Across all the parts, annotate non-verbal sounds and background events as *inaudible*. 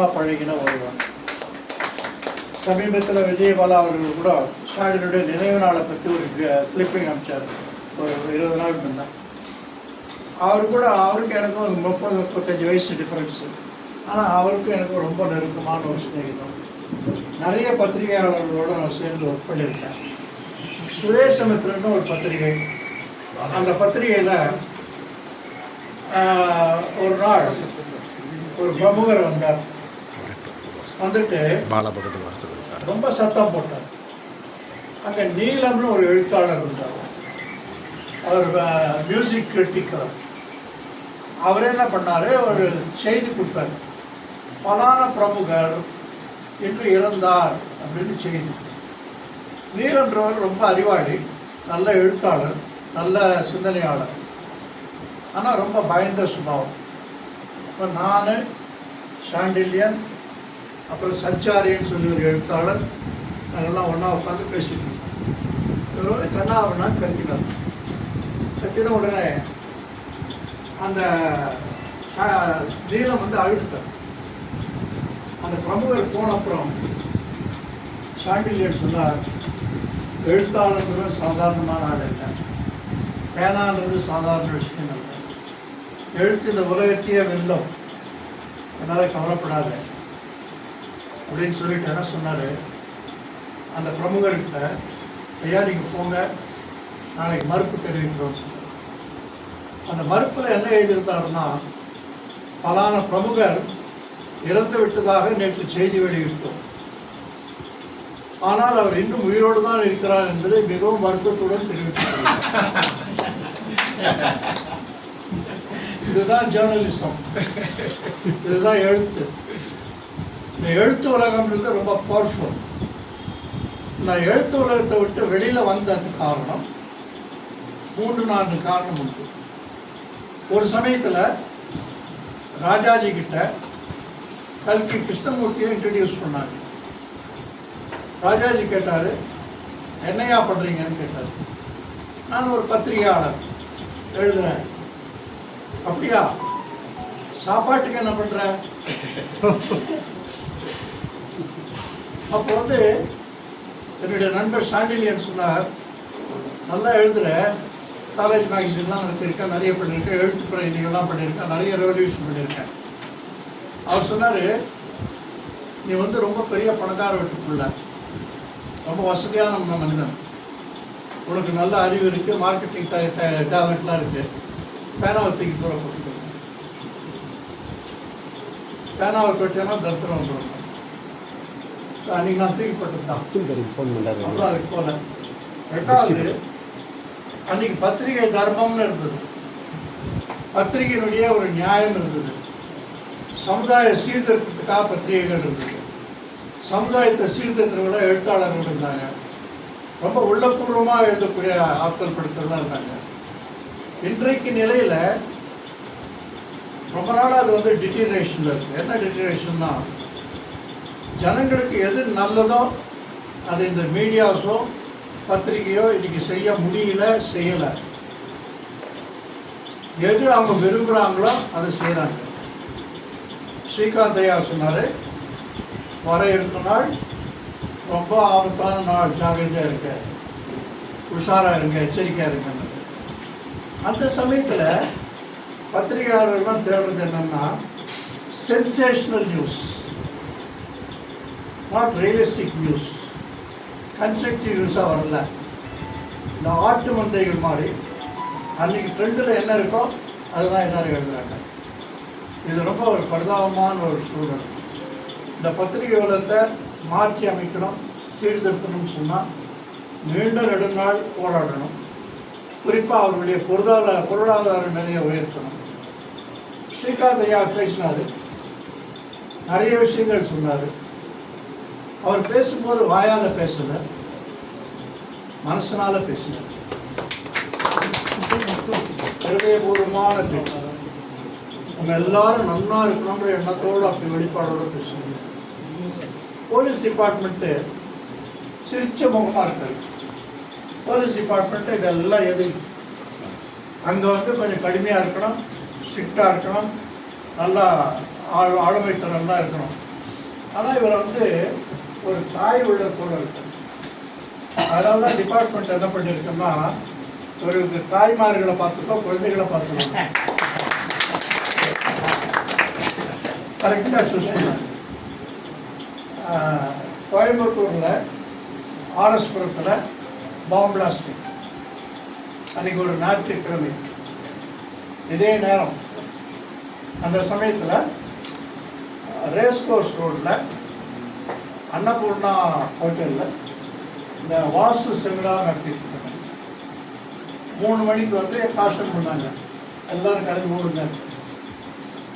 நெருக்கமாக பழகின ஒருவன் சமீபத்தில் விஜயபாலா அவர்கள் கூட ஸ்டாலினுடைய நினைவு நாளை பற்றி ஒரு கிளிப்பிங் அனுப்பிச்சார் ஒரு இருபது நாள் முன்ன. அவர் கூட அவருக்கு எனக்கும் ஒரு முப்பது முப்பத்தஞ்சு வயசு டிஃப்ரென்ஸு ஆனால் அவருக்கும் எனக்கும் ரொம்ப நெருக்கமான ஒரு சிநேகிதம். நிறைய பத்திரிகையாளர்களோடு நான் சேர்ந்து ஒர்க் பண்ணியிருக்கேன். சுதேசமித்திரன்னு ஒரு பத்திரிகை. அந்த பத்திரிகையில் ஒரு நாள் ஒரு பிரமுகர் வந்தார். வந்துட்டு பாலா பக்கத்தில் வர சார். ரொம்ப சத்தம் போட்டார். அங்கே நீலம்னு ஒரு எழுத்தாளர் இருந்தார். அவர் மியூசிக் கிரிட்டிக்கர் அவர் என்ன பண்ணார்? ஒரு செய்தி கொடுத்தார். பலான பிரமுகர் இன்று இறந்தார் அப்படின்னு செய்தி. நீலன்றவர் ரொம்ப அறிவாளி நல்ல எழுத்தாளர் நல்ல சிந்தனையாளர். ஆனால் ரொம்ப பயந்த சுபாவம். இப்போ நான் சாண்டில்யன் அப்புறம் சஞ்சாரின்னு சொல்லி ஒரு எழுத்தாளர் நாங்கள்லாம் ஒன்றா உட்காந்து பேசிட்டு இருக்கோம். இவர் வந்து கண்ணாவனா கத்தினார். கத்தின உடனே அந்த சா- வந்து அழுத்தார் அந்த பிரமுகர் போன அப்புறம் சாண்டில்யன் சொன்னார் எழுத்தாளர்கள் சாதாரணமான ஆள் இல்லை பேனான்றது சாதாரண விஷயம் இல்லை எழுத்து இந்த உலகத்தையே வெல்லும். அதனால் கவலைப்படாத. அப்படின்னு சொல்லிட்டு என்ன சொன்னார்? அந்த பிரமுகர்கிட்ட ஐயா நீங்கள் போங்க. நாளைக்கு மறுப்பு தெரிவிக்கிறோம்னு சொன்னார். அந்த மறுப்பில் என்ன எழுதியிருந்தாருன்னா பலான பிரமுகர் இறந்து விட்டதாக நேற்று செய்தி வெளியிட்டோம். ஆனால் அவர் இன்னும் உயிரோடு தான் இருக்கிறார் என்பதை மிகவும் வருத்தத்துடன் தெரிவித்துள்ளார் இதுதான் ஜேர்னலிசம் இதுதான் எழுத்து. இந்த எழுத்து உலகம்ன்றது ரொம்ப பவர்ஃபுல் நான் எழுத்து உலகத்தை விட்டு வெளியில் வந்தது காரணம் மூன்று நான்கு காரணம் உண்டு. ஒரு சமயத்தில் ராஜாஜி கிட்ட கல்கி கிருஷ்ணமூர்த்தியை இன்ட்ரடியூஸ் பண்ணாங்க. ராஜாஜி கேட்டார் என்னையா பண்ணுறீங்கன்னு கேட்டார். நான் ஒரு பத்திரிகையாளர் எழுதுகிறேன் அப்படியா? சாப்பாட்டுக்கு என்ன பண்ணுறேன் *laughs* அப்போ வந்து என்னுடைய நண்பர் சாண்டிலியன் சொன்னார் நல்லா எழுதுகிற காலேஜ் மேகசின்லாம் நடத்தியிருக்கேன் நிறைய பண்ணியிருக்கேன் எழுத்து பிரதிகள்லாம் பண்ணியிருக்கேன் நிறைய ரெவல்யூஷன் பண்ணியிருக்கேன் அவர் சொன்னார் நீ வந்து ரொம்ப பெரிய பணக்கார வீட்டுக்குள்ள ரொம்ப வசதியான மனிதன். உனக்கு நல்ல அறிவு இருக்குது மார்க்கெட்டிங் டேலண்ட்லாம் இருக்குது பேனாவை தூக்கி தூர போட்டுக்கணும் பேனாவை தொட்டினா தரித்திரம் வந்துடும் அன்றைக்கி நான் தூக்கி அப்துல் கரீம் ஃபோன் பண்ணுறாரு அப்புறம் அதுக்கு போல ரெண்டாவது அன்னைக்கு பத்திரிகை தர்மம்னு இருந்தது. பத்திரிகையினுடைய ஒரு நியாயம் இருந்தது. சமுதாய சீர்திருத்தத்துக்காக பத்திரிகைகள் இருந்தது. சமுதாயத்தை சீர்திருத்தங்கள எழுத்தாளர்கள் இருந்தாங்க. ரொம்ப உள்ளபூர்வமாக எழுதக்கூடிய ஆட்கள் படித்தவர்களாக இருந்தாங்க. இன்றைக்கு நிலையில் ரொம்ப நாளாக அது வந்து டிட்டீரேஷனில் இருக்குது என்ன டிட்டீரேஷன்னா ஜனங்களுக்கு எது நல்லதோ அது இந்த மீடியாஸோ பத்திரிகையோ இன்னைக்கு செய்ய முடியல செய்யலை. எது அவங்க விரும்புகிறாங்களோ அதை செய்கிறாங்க ஸ்ரீகாந்த் ஐயா சொன்னார் வர இருக்க நாள் ரொம்ப ஆபத்தான நாள் ஜாகிரதையாக இருக்க உஷாராக இருங்க எச்சரிக்கையாக இருங்கன்னு அந்த சமயத்தில் பத்திரிகையாளர்கள்லாம் தேடுறது என்னென்னா sensational news not realistic news constructive நியூஸாக வரல. இந்த ஆட்டு மந்தைகள் மாதிரி அன்றைக்கி ட்ரெண்டில் என்ன இருக்கோ அதுதான் எல்லோரும் எழுதுறாங்க. இது ரொம்ப ஒரு பரிதாபமான ஒரு சூழல். இந்த பத்திரிகை உலகத்தை மாற்றி அமைக்கணும் சீர்திருத்தணும்னு சொன்னால் நீண்ட நெடுநாள் போராடணும். குறிப்பாக அவர்களுடைய பொருளாதார பொருளாதார நிலையை உயர்த்தணும். ஸ்ரீகாந்த் ஐயா பேசினார். நிறைய விஷயங்கள் சொன்னார். அவர் பேசும்போது வாயால் பேசல மனசனால பேசினார் ஹிருதயபூர்வமான பேச்சு. நம்ம எல்லாரும் நன்னா இருக்கணுன்ற எண்ணத்தோடு அப்படி வெளிப்பாடோடு பேசுனாங்க போலீஸ் டிபார்ட்மெண்ட்டு சிரிச்ச முகமாக இருக்காது. போலீஸ் டிபார்ட்மெண்ட்டு இதெல்லாம் எது அங்கே வந்து கொஞ்சம் கடுமையாக இருக்கணும் ஸ்ட்ரிக்டாக இருக்கணும் நல்லா ஆழ் ஆளுமைத்தனம்லாம் இருக்கணும். ஆனால் இவர் வந்து ஒரு தாய் உள்ள குரல் அதனால தான் டிபார்ட்மெண்ட் என்ன பண்ணியிருக்கோம்னா ஒரு தாய்மார்களை பார்த்துக்கோ குழந்தைகளை பார்த்துக்கோ. கரெக்டாக சூஸ் பண்ணாங்க கோயம்புத்தூரில் ஆர்எஸ்புரத்தில் பாம்பு பிளாஸ்டிக் அன்றைக்கி ஒரு ஞாயிற்றுக்கிழமை இதே நேரம். அந்த சமயத்தில் ரேஸ் கோர்ஸ் ரோட்டில் அன்னபூர்ணா ஹோட்டலில் இந்த வாஸ்து செமினார் நடத்திட்டு இருக்காங்க. மூணு மணிக்கு வந்து காஸ்டன் பண்ணாங்க. எல்லோரும் கலந்து ஓடுங்க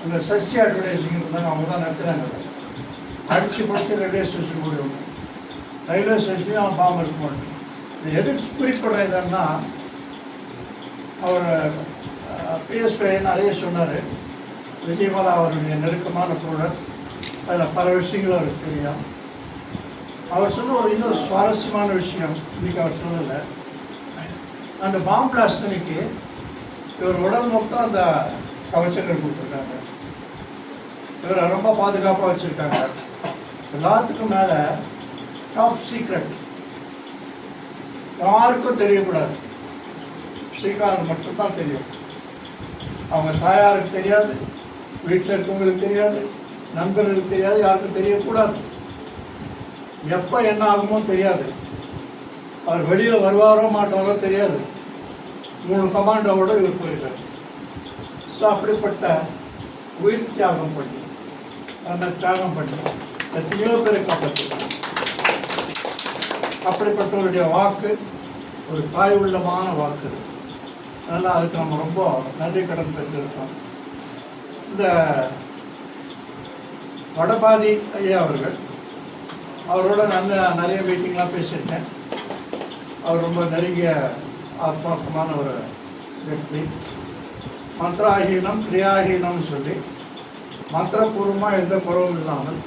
அந்த சசி அட்வர்டைசிங் இருந்தாங்க. அவங்க தான் நடத்துகிறாங்க அதை அடித்து முடிச்சு ரயில்வே ஸ்டேஷன் போயிடுவாங்க ரயில்வே ஸ்டேஷன்லேயும் அவன் பாம்பு இருக்க மாட்டேன் இது எதுக்கு குறிப்பிட இதன்னா அவர் பிஎஸ்பி நிறைய சொன்னார். விஜயபாலா அவருடைய நெருக்கமான தோழர். அதில் பல விஷயங்கள் அவருக்கு தெரியும். அவர் சொன்ன ஒரு இன்னொரு சுவாரஸ்யமான விஷயம் இன்னைக்கு அவர் சொல்லலை அந்த பாம் பிளாஸ்ட் அன்னைக்கு இவர் உடல் மொத்தம் அந்த கவச்சங்கள் கொடுத்துருக்காங்க. இவரை ரொம்ப பாதுகாப்பாக வச்சுருக்காங்க. எல்லாத்துக்கும் மேலே டாப் சீக்ரெட் யாருக்கும் தெரியக்கூடாது. ஸ்ரீகாந்த் மட்டும்தான் தெரியும். அவங்க தாயாருக்கு தெரியாது வீட்டில் இருக்கவங்களுக்கு தெரியாது நண்பர்களுக்கு தெரியாது யாருக்கும் தெரியக்கூடாது. எப்போ என்ன ஆகுமோ தெரியாது. அவர் வெளியில் வருவாரோ மாட்டாரோ தெரியாது. மூணு கமாண்டோட இவர் போயிருக்காரு ஸோ அப்படிப்பட்ட உயிர் தியாகம் பண்ணி அந்த தியாகம் பண்ணி எத்தனையோ பேரை காப்பாற்றிருக்காங்க அப்படிப்பட்டவருடைய வாக்கு ஒரு தாய் உள்ளமான வாக்கு. அதனால் அதுக்கு நம்ம ரொம்ப நன்றி கடன் பெற்றிருக்கோம் இந்த வடபாதி ஐயா அவர்கள் அவரோட நான் நிறைய மீட்டிங்லாம் பேசியிருக்கேன். அவர் ரொம்ப நெருங்கிய ஆத்மார்த்தமான ஒரு வெற்றி. மந்திராகீனம் கிரியாகீனம்னு சொல்லி மந்திரபூர்வமாக எந்த குறவும் இல்லாமல்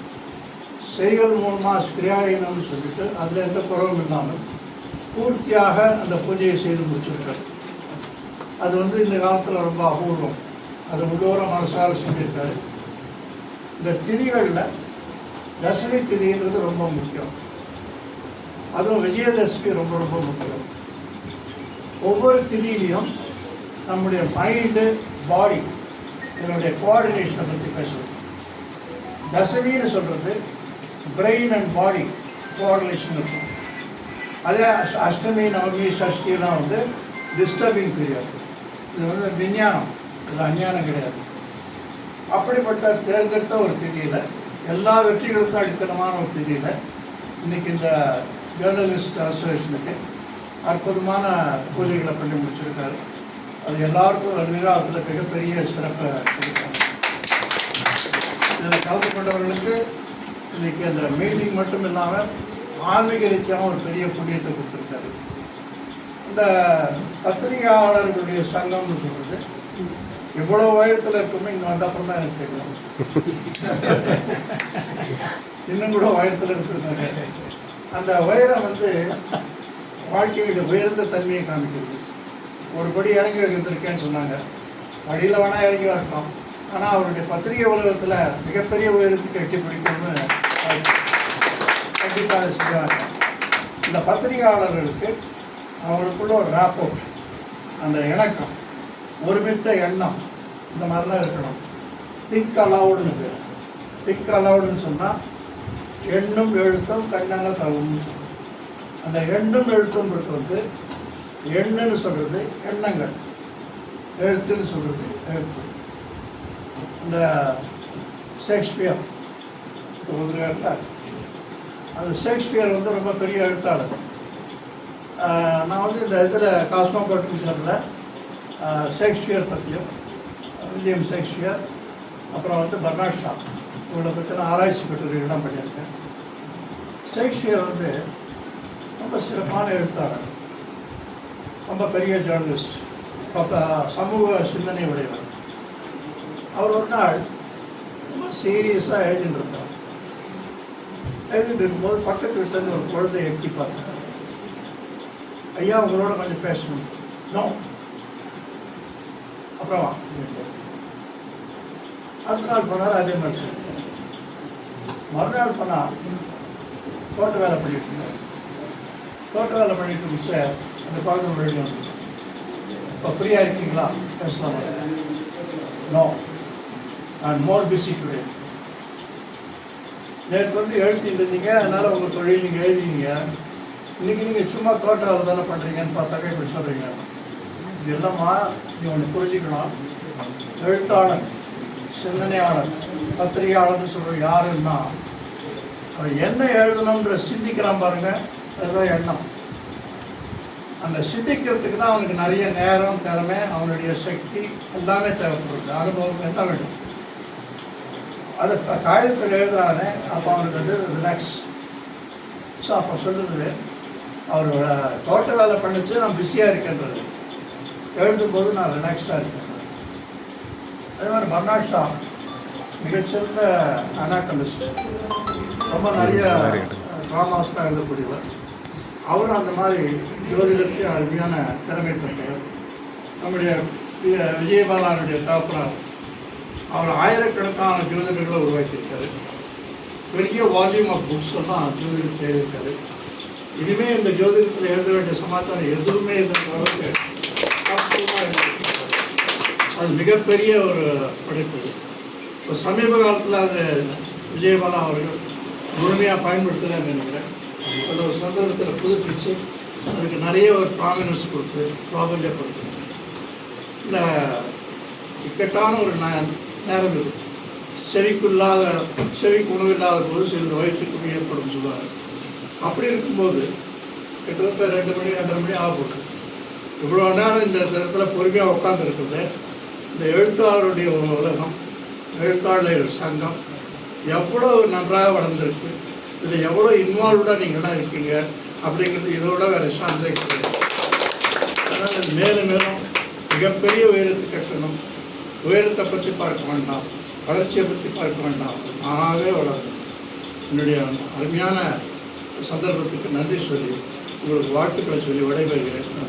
செய்கள் மூலமாக கிரியாகீனம்னு சொல்லிட்டு அதில் எந்த குறவும் இல்லாமல் பூர்த்தியாக அந்த பூஜையை செய்து முடிச்சிருக்காரு. அது வந்து இந்த காலத்தில் ரொம்ப அபூர்வம். அது முழுவதும் மனசார செஞ்சிருக்காரு. இந்த திதிகளில் தசமி திதின்றது ரொம்ப முக்கியம். அதுவும் விஜயதசமி ரொம்ப ரொம்ப முக்கியம். ஒவ்வொரு திதியிலையும் நம்முடைய மைண்டு பாடி இதனுடைய கோஆர்டினேஷனை பற்றி பேசுவோம். தசமின்னு சொல்கிறது பிரெயின் அண்ட் பாடி கோஆர்டினேஷன் இருக்கும். அதே அஷ்- அஷ்டமி நவமி சஷ்டிலாம் வந்து டிஸ்டர்பிங் பீரியட் இது வந்து விஞ்ஞானம். இது அஞ்ஞானம் கிடையாது. அப்படிப்பட்ட தேர்ந்தெடுத்த ஒரு திதியில் எல்லா வெற்றிகளுக்கும் அடித்தளமான ஒரு தெரியல இன்னைக்கு இந்த ஜேர்னலிஸ்ட் அசோசியேஷனுக்கு அற்புதமான பூஜைகளை பண்ணி முடிச்சிருக்காரு. அது எல்லாருக்கும் நிர்வாகத்தில் மிகப்பெரிய சிறப்பை கொடுத்தாங்க. இதில் கலந்து கொண்டவர்களுக்கு இன்னைக்கு அந்த மீட்டிங் மட்டும் இல்லாமல் ஆன்மீக ரீதியாகவும் ஒரு பெரிய புண்ணியத்தை கொடுத்துருக்காரு. இந்த பத்திரிகையாளர்களுடைய சங்கம்னு சொல்கிறது இவ்வளோ உயரத்தில் இருக்குமே இங்கே வந்த அப்புறம் தான் எனக்கு தெரியும். இன்னும் கூட உயரத்தில் இருக்கிறாங்க அந்த உயரம் வந்து வாழ்க்கையில உயர்ந்த தன்மையை காமிக்கிறது ஒரு படி இறங்கி வைத்திருக்கேன்னு சொன்னாங்க. படியில் வேணால் இறங்கி வரட்டும். ஆனால் அவருடைய பத்திரிகை உலகத்தில் மிகப்பெரிய உயரத்துக்கு எட்டி பிடிக்கணும்னு கண்டிப்பாக செஞ்சாங்க இந்த பத்திரிகையாளர்களுக்கு அவருக்குள்ள ஒரு ராப்போர்ட் அந்த இணக்கம் ஒருமித்த எண்ணம். இந்த மாதிரிலாம் இருக்கணும். திங்க் அலவுடுன்னு பேர். திங்க் அலவுடுன்னு சொன்னால் எண்ணும் எழுத்தும் கண்ணால் தகும்னு சொல்லுவோம் அந்த எண்ணும் எழுத்தும் வந்து எண்ணுன்னு சொல்கிறது எண்ணங்கள். எழுத்துன்னு சொல்கிறது எழுத்து. இந்த ஷேக்ஸ்பியர். சொல்கிறாருல அது ஷேக்ஸ்பியர் வந்து ரொம்ப பெரிய எழுத்தாளர். நான் வந்து இந்த இதில் காஸ்மோபாலிட்டனில் ஷேக்ஸ்பியர் பற்றியும் வில்லியம் ஷேக்ஸ்பியர் அப்புறம் வந்து பர்னாட் ஷா இவங்களை பற்றின ஆராய்ச்சி கட்டுரைகள்லாம் பண்ணியிருக்கேன் ஷேக்ஸ்பியர் வந்து ரொம்ப சிறப்பான எழுத்தாளர். ரொம்ப பெரிய ஜேர்னலிஸ்ட் ரொம்ப சமூக சிந்தனை உடையவர். அவர் ஒரு நாள் ரொம்ப சீரியஸாக எழுதிட்டு இருந்தார் எழுதிட்டு இருக்கும்போது பக்கத்து வீட்டில் ஒரு குழந்தை எட்டி பார்த்தார். ஐயா உங்களோட கொஞ்சம் பேசணும். நோ அப்புறம். அடுத்த நாள் போனார் அதே மாதிரி மறுநாள் போனால் தோட்ட வேலை பண்ணிட்டு இருந்தார். தோட்ட வேலை பண்ணிட்டு இருந்துச்சு அந்த குழந்தை வெளியே வந்து. இப்போ ஃப்ரீயாக இருக்கீங்களா? பேசலாம்? நோ நான் மோர் பிஸி டுடே நேற்று வந்து எழுதிட்டு இருந்தீங்க அதனால் உங்கள் தொழில் நீங்கள் எழுதினீங்க. இன்றைக்கி நீங்கள் சும்மா தோட்ட வேலை தானே பண்ணுறீங்கன்னு பார்த்தாக்க இப்படி சொல்கிறீங்க இது நீ ஒன்று புரிஞ்சுக்கணும். எழுத்தாளர் சிந்தனையாளர் பத்திரிகையாளர்னு சொல்கிற யாருன்னா அவர் என்ன எழுதணுன்ற சிந்திக்கிறான் பாருங்க அதுதான் எண்ணம். அந்த சிந்திக்கிறதுக்கு தான் அவனுக்கு நிறைய நேரம் திறமை அவனுடைய சக்தி எல்லாமே தேவைப்படுது. அனுபவம் எல்லாம் வேண்டும்? அது இப்போ காகிதத்தில் எழுதுறானே அப்போ அவனுக்கு வந்து ரிலாக்ஸ் ஸோ அப்போ சொல்லுறது அவரோட தோட்ட வேலை பண்ணிச்சு நான் பிஸியாக இருக்கின்றது. எழுதும்போது நான் ரிலாக்ஸ்டாக இருக்கேன் அதே மாதிரி பர்னாட் ஷா மிகச்சிறந்த அனாக்கலிஸ்ட் ரொம்ப நிறைய ட்ராமாஸ்லாம் எழுதக்கூடியவர். அவரும் அந்த மாதிரி ஜோதிடத்துக்கு அருமையான திறமை பெற்றவர் நம்முடைய விஜயபாலானுடைய தகப்பனார் அவர் ஆயிரக்கணக்கான ஜோதிடர்களை உருவாக்கியிருக்காரு. பெரிய வால்யூம் ஆஃப் புக்ஸ் எல்லாம் ஜோதிடத்தில் எழுதியிருக்காரு இனிமேல் இந்த ஜோதிடத்தில் எழுத வேண்டிய சமாச்சாரம் எதுவுமே இல்லை அளவுக்கு அது மிகப்பெரிய ஒரு படைப்பு. இப்போ சமீப காலத்தில் அது விஜயபாலா அவர்கள் முழுமையாக பயன்படுத்துகிறாங்க நினைக்கிறேன். அந்த ஒரு சந்தர்ப்பத்தில் புதுப்பிச்சு அதுக்கு நிறைய ஒரு ப்ராமினன்ஸ் கொடுத்து ப்ராபல்யப்படுத்து இந்த இக்கட்டான ஒரு நேரம் இது. செவிக்குள்ளாத செவிக்கு உணவு இல்லாத போது சிறிது வயிற்றுக்கு ஏற்படும் சொல்லுவாங்க அப்படி இருக்கும்போது கிட்டத்தட்ட ரெண்டு மணி ரெண்டரை மணி ஆக போகுது இவ்வளோ நேரம் இந்த இடத்துல பொறுமையாக உட்காந்துருக்குது இந்த எழுத்தாளருடைய உலகம் எழுத்தாளர் சங்கம் எவ்வளோ நன்றாக வளர்ந்துருக்கு இதில் எவ்வளோ இன்வால்வ்டாக நீங்களாம் இருக்கீங்க அப்படிங்கிறது இதோட வேறு சான்றே கிடையாது. அதனால் மேலும் மேலும் மிகப்பெரிய உயரத்தை கட்டணும். உயரத்தை பற்றி பார்க்க வேண்டாம். வளர்ச்சியை பற்றி பார்க்க வேண்டாம். நானாகவே வளரும் என்னுடைய அருமையான சந்தர்ப்பத்துக்கு நன்றி சொல்லி உங்களுக்கு வாழ்த்துக்களை சொல்லி விடைபெறுகிறேன்.